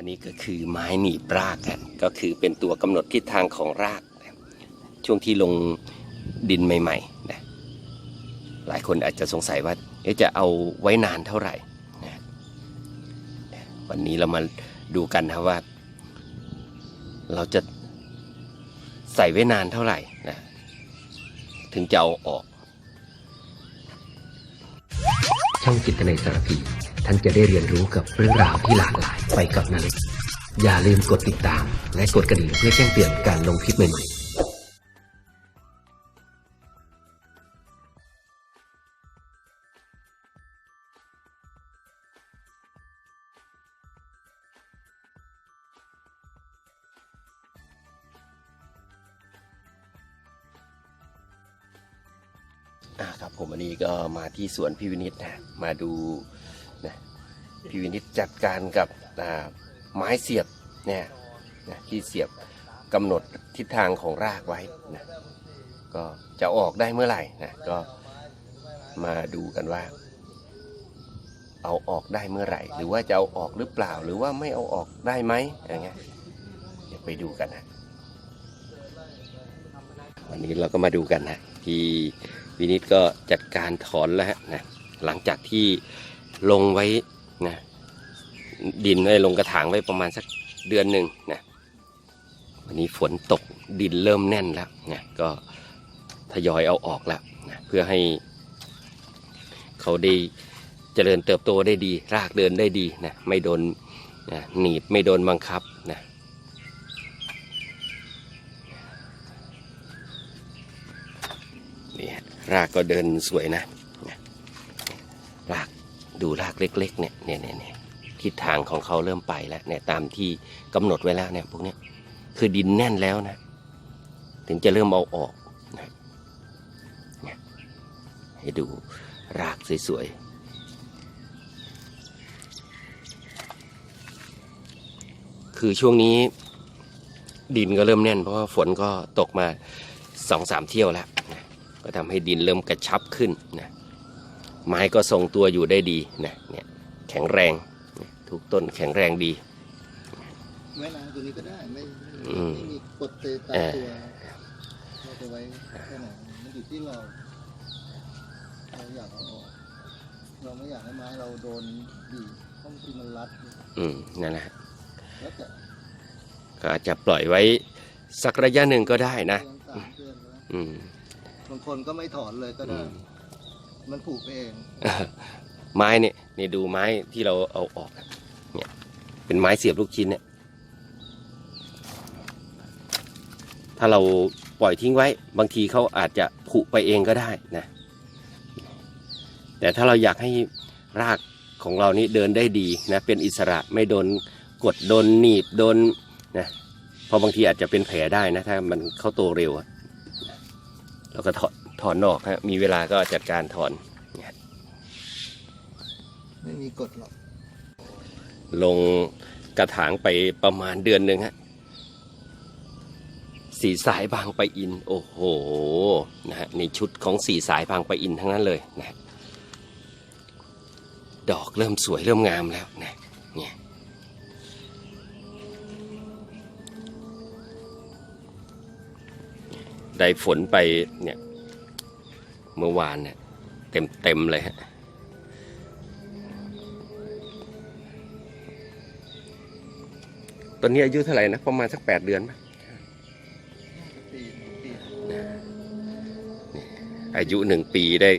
อันนี้ก็คือไม้หนีบรากกันก็คือเป็นตัวกำหนดทิศทางของรากนะช่วงที่ลงดินใหม่ๆนะหลายคนอาจจะสงสัยว่าจะเอาไว้นานเท่าไหร่นะวันนี้เรามาดูกันนะว่า เราจะใส่ไว้นานเท่าไหร่นะถึงจะเอาออก ช่องจิตในสารพี ท่านจะได้เรียนรู้กับเรื่องราวที่หลากหลายไปกับนาเล็กอย่าลืมกดติดตาม และกดกระดิ่งเพื่อแจ้งเตือนการลงคลิปใหม่ๆอ่าครับผมวันนี้ก็มาที่สวนพี่วินิตนะมาดู นะพี่วินิตจัดการกับไม้เสียบเนี่ยนะที่เสียบกำหนดทิศทางของรากไว้นะก็จะออกได้เมื่อไหร่นะก็มาดูกันว่า เอาออกได้เมื่อไหร่ หรือว่าจะเอาออกหรือเปล่า หรือว่าไม่เอาออกได้ไหมอย่างเงี้ยเดี๋ยวไปดูกันนะวันนี้เราก็มาดูกันนะที่วินิตก็จัดการถอนแล้วนะหลังจากที่ ลงไว้นะดินไว้ลงกระถางไว้ประมาณสักเดือนหนึ่งนะวันนี้ฝนตกดินเริ่มแน่นแล้วนะก็ทยอยเอาออกแล้วนะเพื่อให้เขาได้เจริญเติบโตได้ดี รากเดินได้ดีนะไม่โดนนะหนีบไม่โดนบังคับนะนี่รากก็เดินสวยนะราก ดูรากเล็กๆเนี่ยเนี่ยเนี่ยทิศทางของเขาเริ่มไปแล้วเนี่ยตามที่กำหนดไว้แล้วเนี่ยพวกเนี้ยคือดินแน่นแล้วนะ ถึงจะเริ่มเอาออกนะให้ดูรากสวยๆ คือช่วงนี้ดินก็เริ่มแน่น เพราะว่าฝนก็ตกมาสองสามเที่ยวแล้วนะก็ทำให้ดินเริ่มกระชับขึ้นนะ ไม้ก็ทรงตัวอยู่ได้ดีนะเนี่ยแข็งแรงนะทุกต้นแข็งแรงดีไว้นานตัวนี้ก็ได้ไม่ไม่อืมไม่มีกฎเตะตาเออตัวเราจะไว้แค่ไหนมันอยู่ที่เราเราอยากเอาออกเราไม่อยากให้ไม้เราโดนบีบเพราะบางทีมันรัด อืมนั่นแหละแล้วแต่ก็อาจจะปล่อยไว้สักระยะหนึ่งก็ได้นะเดือนสามเดือนแล้วอืมบางคนก็ไม่ถอนเลยก็อืได้ มันผูกไปเอง ไม้เนี่ยนี่ดูไม้ที่เราเอาออกเนี่ยเป็นไม้เสียบลูกชิ้นเนี่ยถ้าเราปล่อยทิ้งไว้บางทีเขาอาจจะผุไปเองก็ได้นะ แต่ถ้าเราอยากให้รากของเรานี้เดินได้ดีนะเป็นอิสระไม่โดนกดโดนหนีบโดนนะพราะบางทีอาจจะเป็นแผลได้นะถ้ามันเข้าโตเร็วเราก็ถอน ถอนออกฮะมีเวลาก็จัดการถอนไม่มีกฎหรอกลงกระถางไปประมาณเดือนหนึ่งฮะสีสายบางไปะอิน โอ้โหนะฮะนี่ชุดของสีสายบางไปะอินทั้งนั้นเลยนะฮะดอกเริ่มสวยเริ่มงามแล้วนะเนี่ยได้ฝนไปเนี่ย เมื่อวานเนี่ยเต็มเต็มๆเลยฮะตอนนี้อายุเท่าไหร่นะประมาณสักแปดเดือนไหมปีปีอายุหนึ่งปีได้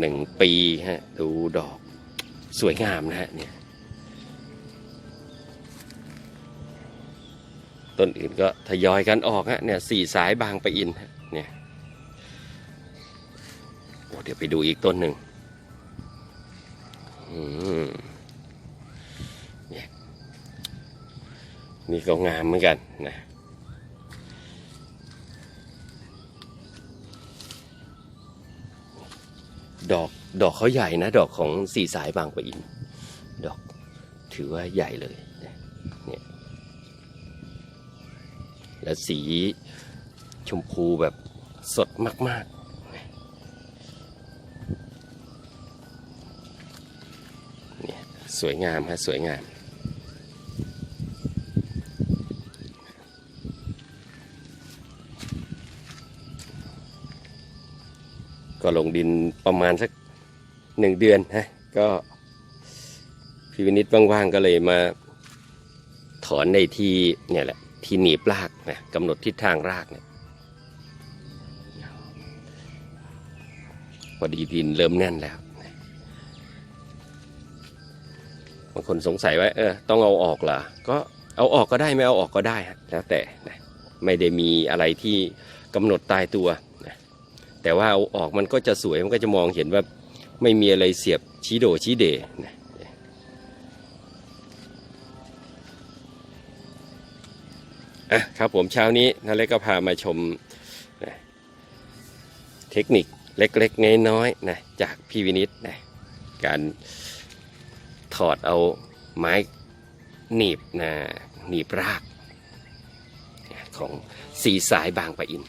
หนึ่งปีฮะ ดูดอกสวยงามนะฮะเนี่ย ต้นอื่นก็ทยอยกันออกฮะเนี่ยสี่สายบางไปอินเนี่ยโอ้เดี๋ยวไปดูอีกต้นหนึ่งเนี่ยนี่ก็งามเหมือนกันนะดอกดอกเขาใหญ่นะ ดอกของสี่สายบางปะอิน ดอกถือว่าใหญ่เลย แล้วสีชมพูแบบสดมาก ๆสวยงามฮะสวยงาม ก็ลงดินประมาณสักหนึ่งเดือนฮะก็พี่วินิตว่างๆก็เลยมาถอนในที่เนี่ยแหละ ที่หนีบรากนะกำหนดทิศทางรากเนี่ยพอดีดินเริ่มแน่นแล้วบางคนสงสัยว่าเออต้องเอาออกเหรอก็เอาออกก็ได้ไม่เอาออกก็ได้แล้วแต่นะไม่ได้มีอะไรที่กำหนดตายตัวนะแต่ว่าเอาออกมันก็จะสวยมันก็จะมองเห็นว่าไม่มีอะไรเสียบชี้โดชี้เดนะ อะครับผมเช้านี้นาเล็กก็พามาชมนะเทคนิคเล็กๆน้อยๆนะจากพี่วินิตนะการถอดเอาไม้หนีบนะหนีบราก ของสีสายบางปะอิน